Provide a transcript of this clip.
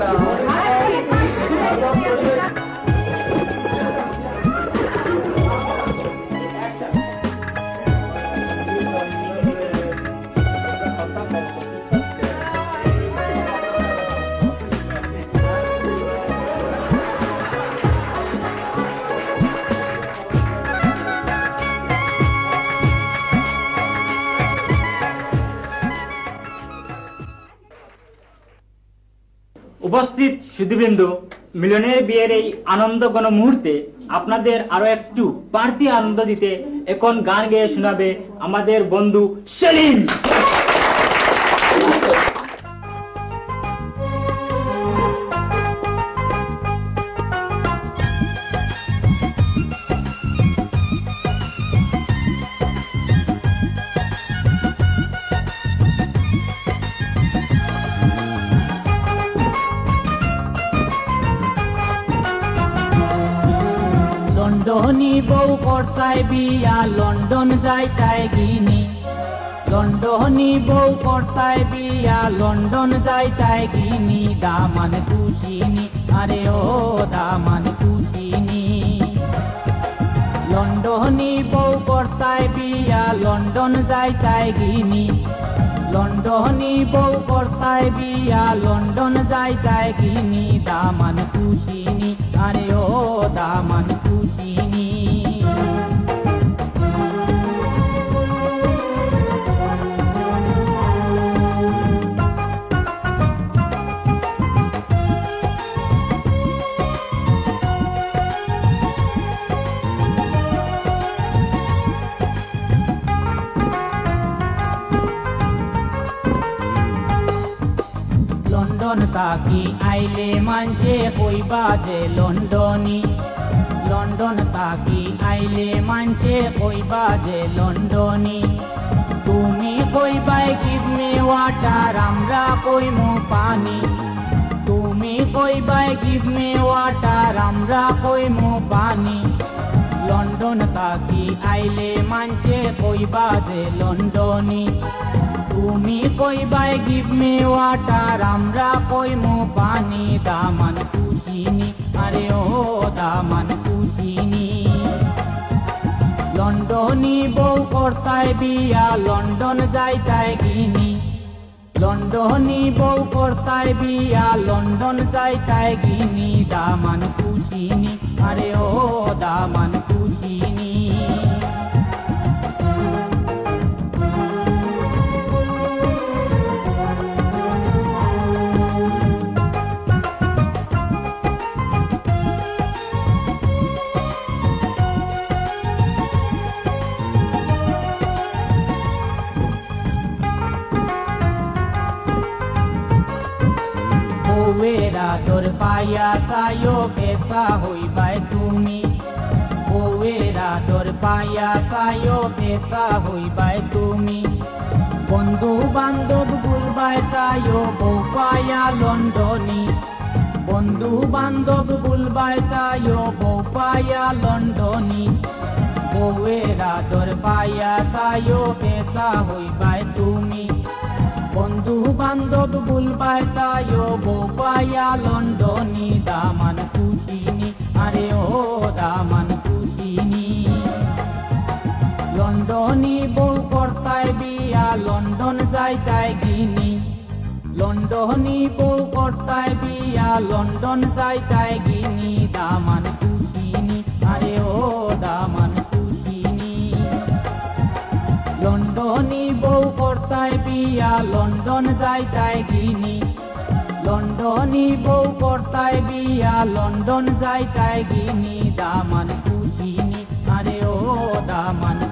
now. উপস্থিত সুধীবৃন্দ মিলনের বিয়ের এই আনন্দ গণ মুহূর্তে আপনাদের আরও একটু বাড়তি আনন্দ দিতে এখন গান গেয়ে শোনাবে আমাদের বন্ধু সেলিম। লন্ডনী বউ কর্তায় বিয়া, লন্ডন যাইতায় গিনি। লন্ডনী বউ কর্তায় বিয়া, লন্ডন যাইতায় গিনি। দামান খুশিনি, আরে ও দামান খুশিনি। লন্ডনী বউ কর্তায় বিয়া, লন্ডন যাইতায় গিনি। লন্ডনী বউ কর্তায় বিয়া, লন্ডন যাইতায় গিনি। দামান খুশিনি, আরে ও লন্ডন তাকি আইলে মানছে কইবা যে লন্ডনী। লন্ডন তাকি আইলে মানছে কইবা যে লন্ডনী। তুমি কইবাই গিভ মি ওয়াটার, আমরা কইমু পানি। তুমি কইবাই গিভ মি ওয়াটার, আমরা কইমু পানি। লন্ডন তাকি আইলে মানছে কইবা যে লন্ডনী। তুমি কইবাই গিভ মি ওয়াটার আমরা কইমু পানি, দামান খুশিনি আরে ও দামান খুশিনি লন্ডনী বউ কর্তায় বিয়া, লন্ডন যাইতায় গিনি। লন্ডনী বউ কর্তায় বিয়া, লন্ডন যাইতায় গিনি, দামান খুশিনি আরে ও দামান খুশিনি বউয়েরা তোর পায়া তাইও বেসা হইবাই তুমি। বউয়েরা তোর পায়া তাইও বেসা হইবাই তুমি। বন্ধু বান্ধব বুলবাই তাইও বউ পায়া লন্ডনী। বন্ধু বান্ধব বুলবাই তাইও বউ পায়া লন্ডনী। পায়া তাইও বেসা হইবাই তুমি। বন্ধু বান্ধব বুলবাই তাইও বোপায়া লন্ডনী, দামান খুশিনি আরে ও দামান খুশিনি লন্ডনী বউ কর্তায় বিয়া, লন্ডন যাইতায় গিনি। লন্ডনী বউ কর্তায় বিয়া, লন্ডন যাইতায় গিনি, দামান খুশিনি লন্ডন যাই তাই গিনি। লন্ডনি বউ কর্তায় বিয়া, লন্ডন যাই তাই গিনি। দামান খুশিনি, আরে ও দামান